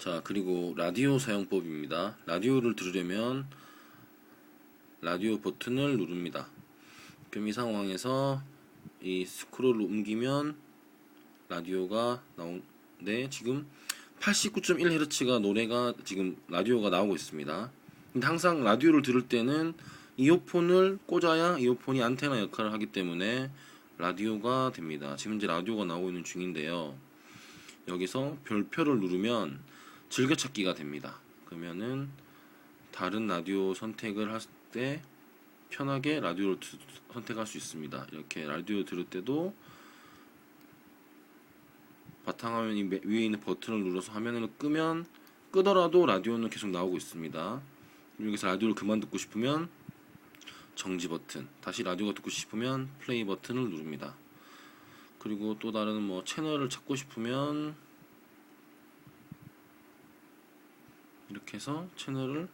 자, 그리고 라디오 사용법입니다. 라디오를 들으려면 라디오 버튼을 누릅니다. 그럼 이 상황에서 이 스크롤을 옮기면 라디오가 나오는데 지금 89.1Hz가 노래가 지금 라디오가 나오고 있습니다. 근데 항상 라디오를 들을 때는 이어폰을 꽂아야 이어폰이 안테나 역할을 하기 때문에 라디오가 됩니다. 지금 이제 라디오가 나오고 있는 중인데요. 여기서 별표를 누르면 즐겨찾기가 됩니다. 그러면은 다른 라디오 선택을 할 때 편하게 라디오를 드- 선택할 수 있습니다. 이렇게 라디오 들을 때도 바탕화면이 매- 위에 있는 버튼을 눌러서 화면을 끄면 끄더라도 라디오는 계속 나오고 있습니다. 여기서 라디오를 그만 듣고 싶으면 정지 버튼, 다시 라디오가 듣고 싶으면 플레이 버튼을 누릅니다. 그리고 또 다른 뭐 채널을 찾고 싶으면 이렇게 해서 채널을